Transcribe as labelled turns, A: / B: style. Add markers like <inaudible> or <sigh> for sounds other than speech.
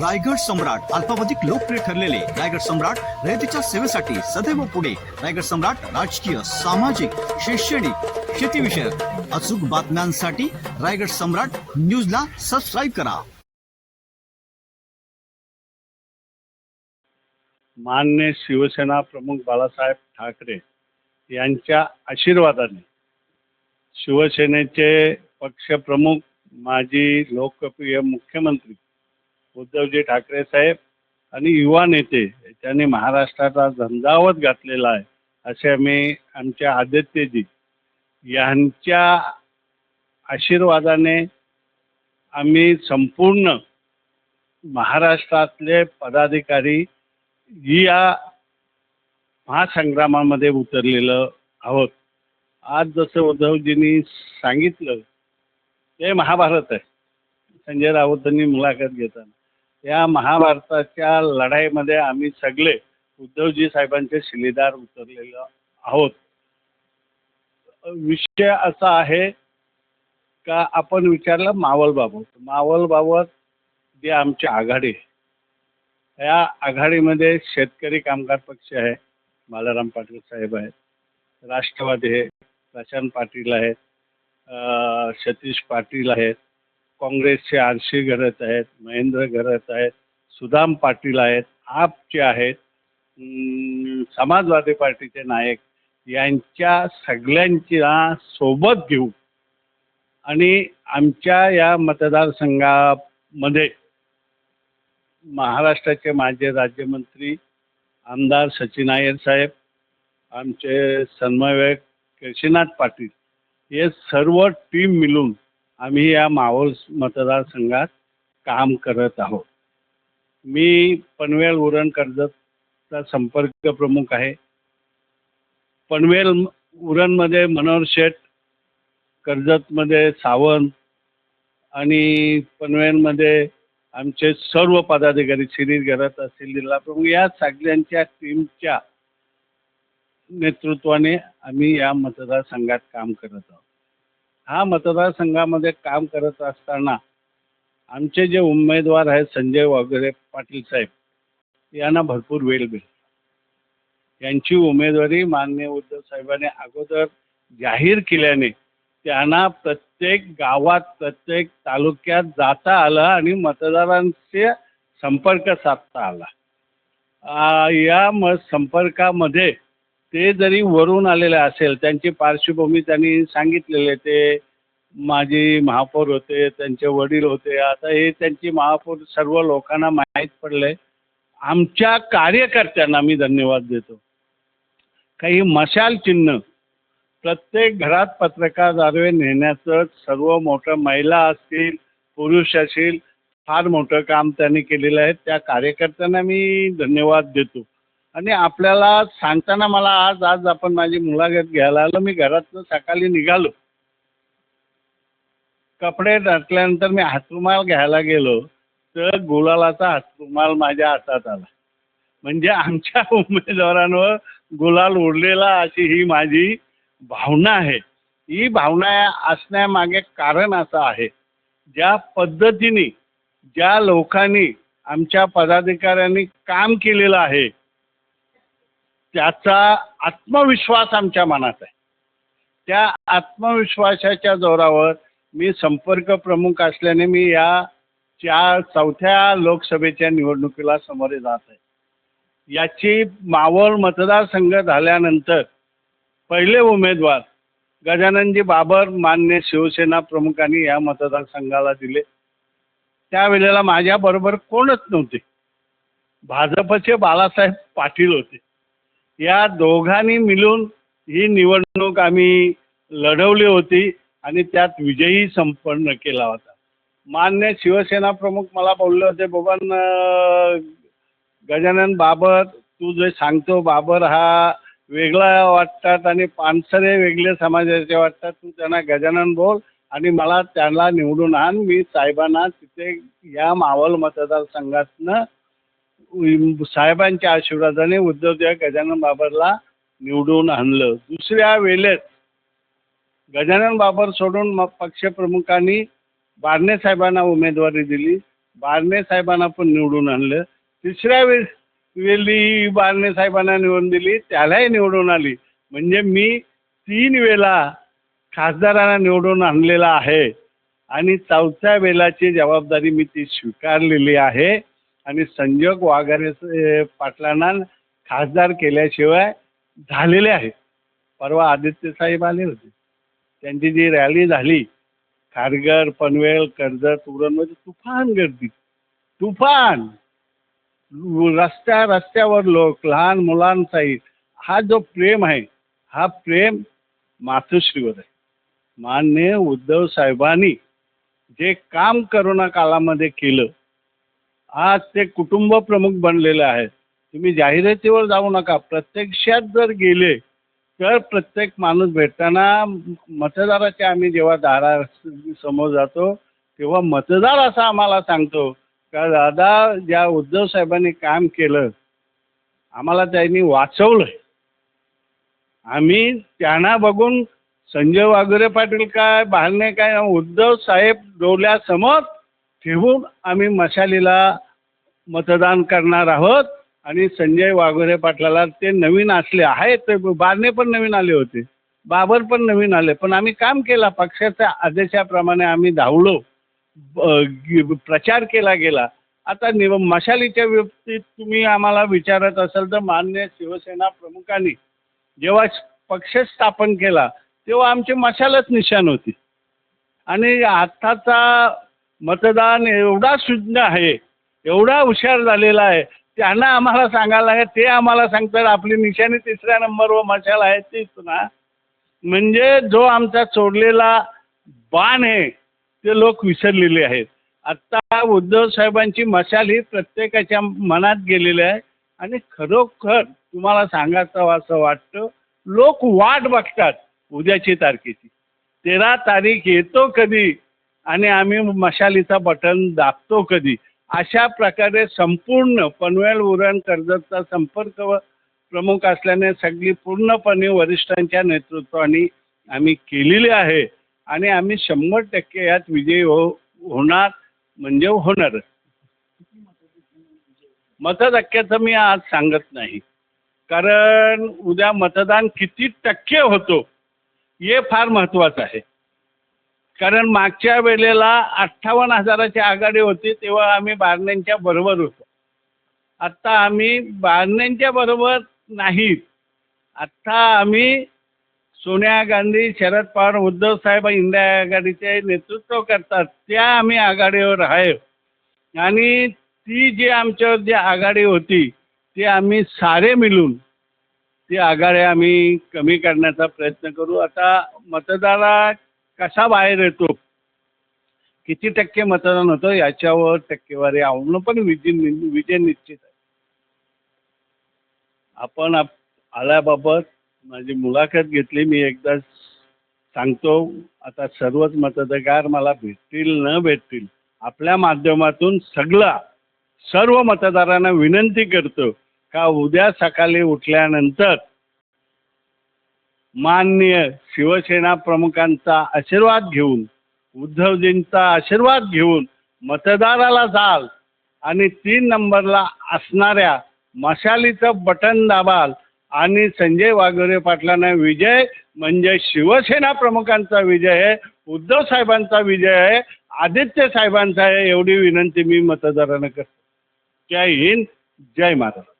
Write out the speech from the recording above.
A: रायगड सम्राट अल्पावधिक लोकप्रिय ठरलेले रायगड सम्राट रयतेच्या सेवेसाठी सदैव पुढे. रायगड सम्राट राजकीय सामाजिक शैक्षणिक शेतीविषयक अचूक बातम्यांसाठी रायगड सम्राट न्यूजला सबस्क्राईब करा.
B: मान्य शिवसेना प्रमुख बाळासाहेब ठाकरे यांच्या आशीर्वादाने शिवसेनेचे पक्षप्रमुख माजी लोकप्रिय मुख्यमंत्री उद्धवजी ठाकरे साहेब आणि युवा नेते त्यांनी महाराष्ट्राचा झंझावत घातलेला आहे असे आम्ही आमच्या आदित्यजी यांच्या आशीर्वादाने आम्ही संपूर्ण महाराष्ट्रातले पदाधिकारी या महासंग्रामामध्ये उतरलेलं आहोत. आज जसं उद्धवजींनी सांगितलं ते महाभारत आहे. संजय राऊतांनी मुलाखत घेताना. या महाभारताच्या लढाईमध्ये आम्ही सगळे उद्धवजी साहेबांचे शिलेदार उतरलेलो आहोत. विषय असा आहे का आपण विचारलं मावळबाबत मावळबाबत जे आमची आघाडी आहे. या आघाडीमध्ये शेतकरी कामगार पक्ष आहे. बालाराम पाटील साहेब आहेत. राष्ट्रवादी आहे. प्रशांत पाटील आहेत. सतीश पाटील आहेत. काँग्रेसचे आरशी घरत आहेत महेंद्र घरत आहेत सुदाम पाटील आहेत आपचे आहेत समाजवादी पार्टीचे नायक यांच्या सगळ्यांच्या सोबत घेऊ आणि आमच्या या मतदारसंघामध्ये महाराष्ट्राचे माजी राज्यमंत्री आमदार सचिन अय्यर साहेब आमचे समन्वयक केशीनाथ पाटील हे सर्व टीम मिळून आम्ही या मावळ मतदारसंघात काम करत आहोत. मी पनवेल उरण कर्जतचा संपर्क प्रमुख आहे. पनवेल उरणमध्ये मनोहर शेठ कर्जतमध्ये सावंत आणि पनवेलमध्ये आमचे सर्व पदाधिकारी शिरीर घरात असतील जिल्हाप्रमुख या सगळ्यांच्या टीमच्या नेतृत्वाने आम्ही या मतदारसंघात काम करत आहोत. हा मतदारसंघामध्ये काम करत असताना आमचे जे उमेदवार आहेत संजय वगैरे पाटील साहेब यांना भरपूर वेळ भेटला यांची उमेदवारी माननीय उद्धव साहेबांनी अगोदर जाहीर केल्याने त्यांना प्रत्येक गावात प्रत्येक तालुक्यात जाता आलं आणि मतदारांचे संपर्क साधता आला. या म संपर्कामध्ये ते जरी वरून आलेले असेल त्यांची पार्श्वभूमी त्यांनी सांगितलेले ते माझी महापौर होते त्यांचे वडील होते आता हे त्यांची महापौर सर्व लोकांना माहीत पडले आमच्या कार्यकर्त्यांना मी धन्यवाद देतो. काही मशाल चिन्ह प्रत्येक घरात पत्रकार दारवे नेण्याचं सर्व मोठं महिला असतील पुरुष असतील फार मोठं काम त्यांनी केलेलं आहे. त्या कार्यकर्त्यांना मी धन्यवाद देतो. आणि आपल्याला सांगताना मला आज आज आपण माझी मुलाखत घ्यायला आलो. मी घरातनं सकाळी निघालो. कपडे टाकल्यानंतर मी हातरुमाल घ्यायला गेलो. तर गुलालाचा हातरुमाल माझ्या हातात आला. म्हणजे आमच्या <laughs> उमेदवारांवर गुलाल उडलेला अशी ही माझी भावना आहे. ही भावना असण्यामागे कारण असं आहे. ज्या पद्धतीने ज्या लोकांनी आमच्या पदाधिकाऱ्यांनी काम केलेलं आहे त्याचा आत्मविश्वास आमच्या मनात आहे. त्या आत्मविश्वासाच्या जोरावर मी संपर्क प्रमुख असल्याने मी या चार चौथ्या लोकसभेच्या निवडणुकीला सामोरे जात आहे. याची मावळ मतदारसंघ झाल्यानंतर पहिले उमेदवार गजाननजी बाबर मान्य शिवसेना प्रमुखांनी या मतदारसंघाला दिले. त्यावेळेला माझ्याबरोबर कोणच नव्हते. भाजपचे बाळासाहेब पाटील होते. या दोघांनी मिळून ही निवडणूक आम्ही लढवली होती आणि त्यात विजयी संपन्न केला होता. मान्य शिवसेना प्रमुख मला बोलले होते बाबान गजानन बाबर तू जे सांगतो बाबर हा वेगळा वाटतात आणि पानसरे वेगळे समाजाचे वाटतात. तू त्यांना गजानन बोल आणि मला त्याला निवडून आण. मी साहेबांना तिथे या मावल मतदारसंघातनं साहेबांच्या आशीर्वादाने उद्धवदेव गजानन बाबरला निवडून आणलं. दुसऱ्या वेळेस गजानन बाबर सोडून मग पक्षप्रमुखांनी बारणे साहेबांना उमेदवारी दिली. बारणे साहेबांना पण निवडून आणलं. तिसऱ्या वेळेस वेळी बारणे साहेबांना निवडून दिली. त्यालाही निवडून आली. म्हणजे मी तीन वेळा खासदारांना निवडून आणलेला आहे. आणि चौथ्या वेळाची जबाबदारी मी ती स्वीकारलेली आहे. आणि संजोग वाघारे पाटलांना खासदार केल्याशिवाय झालेले आहे. परवा आदित्य साहेब आले होते. त्यांची जी रॅली झाली खारघर पनवेल कर्जत उरणमध्ये तुफान गर्दी. तुफान! रस्त्या रस्त्यावर लोक लहान मुलांसाठी हा जो प्रेम आहे हा प्रेम मातोश्रीवर आहे. मान्य उद्धव साहेबांनी जे काम करोना काळामध्ये केलं आज ते कुटुंब प्रमुख बनलेले आहे तुम्ही जाहिरातीवर जाऊ नका. प्रत्यक्षात जर गेले तर प्रत्येक माणूस भेटताना मतदाराच्या आम्ही जेव्हा दारा समोर जातो तेव्हा मतदार असा आम्हाला सांगतो का दादा ज्या उद्धव साहेबांनी काम केलं आम्हाला त्यांनी वाचवलं आम्ही त्यांना बघून संजय वाघुरे पाटील काय बालने काय उद्धव साहेब डोल्यासमोर ठेवून आम्ही मशालीला मतदान करणार आहोत आणि संजय वाघोरे पाटलाला ते नवीन असले आहेत ते बारणे पण नवीन आले होते बाबर पण नवीन आले पण आम्ही काम केला पक्षाच्या आदेशाप्रमाणे आम्ही धावलो ब- प्रचार केला गेला. आता निव मशालीच्या बाबतीत तुम्ही आम्हाला विचारत असाल तर मान्य शिवसेना प्रमुखांनी जेव्हा पक्ष स्थापन केला तेव्हा आमची मशालच निशाण होती. आणि आत्ताचा मतदान एवढा शुद्ध आहे एवढा हुशार झालेला आहे. त्यांना आम्हाला सांगायला आहे ते आम्हाला सांगतात आपली निशाणी तिसऱ्या नंबरवर मशाल आहे तीच ना. म्हणजे जो आमचा सोडलेला बाण आहे ते लोक विसरलेले आहेत. आत्ता उद्धव साहेबांची मशाल ही प्रत्येकाच्या मनात गेलेली आहे. आणि खरोखर तुम्हाला सांगायचं असं वाटतं लोक वाट बघतात उद्याची तारखेची. तेरा तारीख येतो कधी? आणि आम्ही मशालीचा बटन दाबतो कधी. अशा प्रकारे संपूर्ण पनवेल उरण कर्जतचा संपर्क प्रमुख असल्याने सगळी पूर्णपणे वरिष्ठांच्या नेतृत्वाने आम्ही केलेली आहे. आणि आम्ही शंभर टक्के यात विजयी हो होणार म्हणजे होणार. मतदक्क्याचं मी आज सांगत नाही. कारण उद्या मतदान किती टक्के होतो हे फार महत्त्वाचं आहे. कारण मागच्या वेळेला अठ्ठावन्न हजाराची आघाडी होती तेव्हा आम्ही बारण्यांच्या बरोबर होतो. आत्ता आम्ही बारण्यांच्या बरोबर नाहीत. आत्ता आम्ही सोनिया गांधी शरद पवार उद्धव साहेब इंडिया आघाडीचे नेतृत्व करतात त्या आम्ही आघाडीवर आहे. आणि ती जी आमच्यावर जी आघाडी होती ती आम्ही सारे मिळून ती आघाडी आम्ही कमी करण्याचा प्रयत्न करू. आता मतदारा कसा बाहेर येतो? किती टक्के मतदान होतं? याच्यावर टक्केवारी आवडणं पण विजय नि- विजय निश्चित आहे. आपण आप- आल्याबाबत माझी मुलाखत घेतली. मी एकदा सांगतो आता सर्वच मतदार मला भेटतील न भेटतील आपल्या माध्यमातून सगळा सर्व मतदारांना विनंती करतो का उद्या सकाळी उठल्यानंतर माननीय शिवसेना प्रमुखांचा आशीर्वाद घेऊन उद्धवजींचा आशीर्वाद घेऊन मतदाराला जाल आणि तीन नंबरला असणाऱ्या मशालीचं बटन दाबाल आणि संजय वाघोरे पाटलांना विजय म्हणजे शिवसेना प्रमुखांचा विजय आहे उद्धव साहेबांचा विजय आहे आदित्य साहेबांचा आहे एवढी विनंती मी मतदारांना करतो. जय हिंद जय महाराष्ट्र.